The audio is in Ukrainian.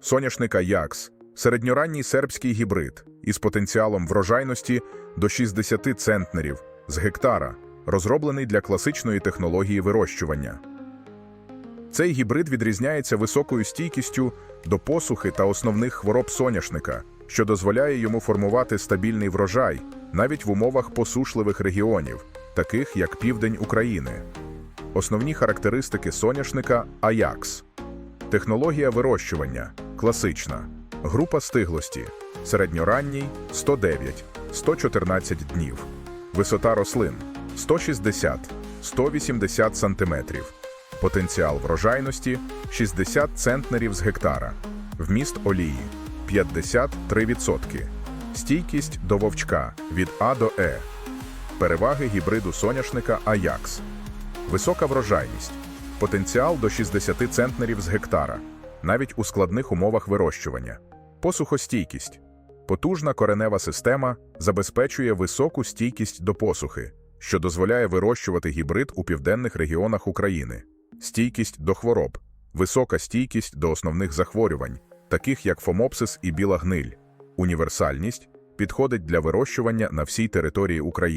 соняшника Якс, середньоранній сербський гібрид із потенціалом врожайності до 60 центнерів з гектара, розроблений для класичної технології вирощування. Цей гібрид відрізняється високою стійкістю до посухи та основних хвороб соняшника, що дозволяє йому формувати стабільний врожай навіть в умовах посушливих регіонів, таких як південь України. Основні характеристики соняшника Аякс. Технологія вирощування класична. Група стиглості середньоранній 109 114 днів. Висота рослин 160 180 см. Потенціал врожайності 60 центнерів з гектара. Вміст олії 53%. Стійкість до вовчка від А до Е. Переваги гібриду соняшника Аякс. Висока врожайність. Потенціал до 60 центнерів з гектара, навіть у складних умовах вирощування. Посухостійкість. Потужна коренева система забезпечує високу стійкість до посухи, що дозволяє вирощувати гібрид у південних регіонах України. Стійкість до хвороб. Висока стійкість до основних захворювань, таких як фомопсис і біла гниль. Універсальність підходить для вирощування на всій території України.